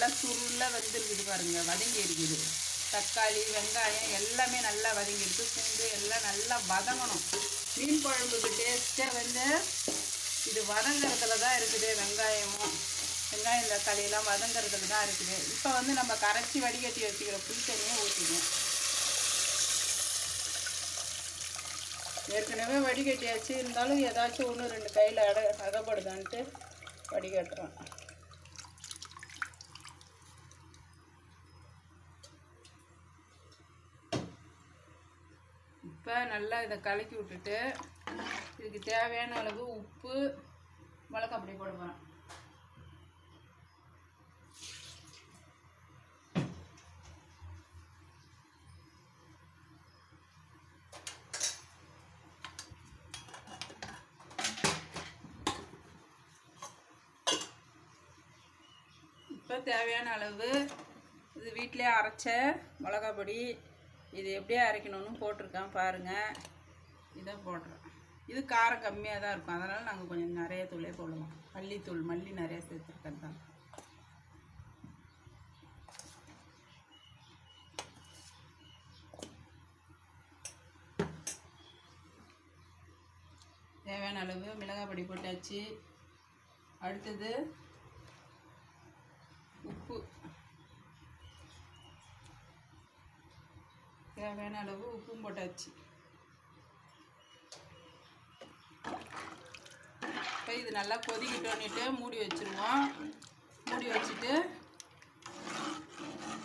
நல்லா சுருளாக வந்துருக்குது பாருங்க. வதங்கி இருக்குது. தக்காளி வெங்காயம் எல்லாமே நல்லா வதங்கிடுது பூண்டு எல்லாம் நல்லா வதங்கணும். மீன் குழம்புக்கு டேஸ்ட்டாக வந்து இது வதங்குறதுல தான் இருக்குது வெங்காயமும் வெங்காயம் தக்காளியெல்லாம் வதங்குறதுல தான் இருக்குது. இப்போ வந்து நம்ம கரைச்சி வடிகட்டி வச்சுக்கிற புளி தண்ணியை ஊற்றிக்கணும் ஏற்கனவே வடிகட்டியாச்சு. இருந்தாலும் ஏதாச்சும் ஒன்று ரெண்டு கையில் அட அகப்படுதான்ட்டு வடிகட்டுறோம். இப்போ நல்லா இதை கலக்கி விட்டுட்டு இதுக்கு தேவையான அளவு உப்பு மிளகா அப்படி போட போகிறேன் இப்போ தேவையான அளவு இது வீட்டிலே அரைச்ச மிளகா பொடி இது எப்படியே அரைக்கணும்னு போட்டிருக்கேன் பாருங்கள் இதை போடுறேன். இது காரம் கம்மியாக தான் இருக்கும். அதனால் நாங்கள் கொஞ்சம் நிறைய தூளே போடுவோம். மல்லித்தூள் மல்லி நிறைய சேர்த்துருக்கேன் தான். தேவையான அளவு மிளகாய் பொடி போட்டாச்சு. அடுத்தது உப்பு. தேவையான அளவு உப்பும் போட்டாச்சு. இப்போ இது நல்லா கொதிக்கிட்டோன்னுட்டு மூடி வச்சுருவோம். மூடி வச்சுட்டு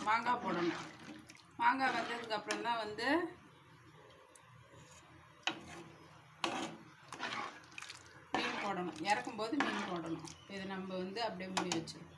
மாங்காய் போடணும். மாங்காய் வந்ததுக்கப்புறம் தான் வந்து மீன் போடணும். இறக்கும்போது மீன் போடணும். இது நம்ம வந்து அப்படியே மூடி வச்சுருவோம்.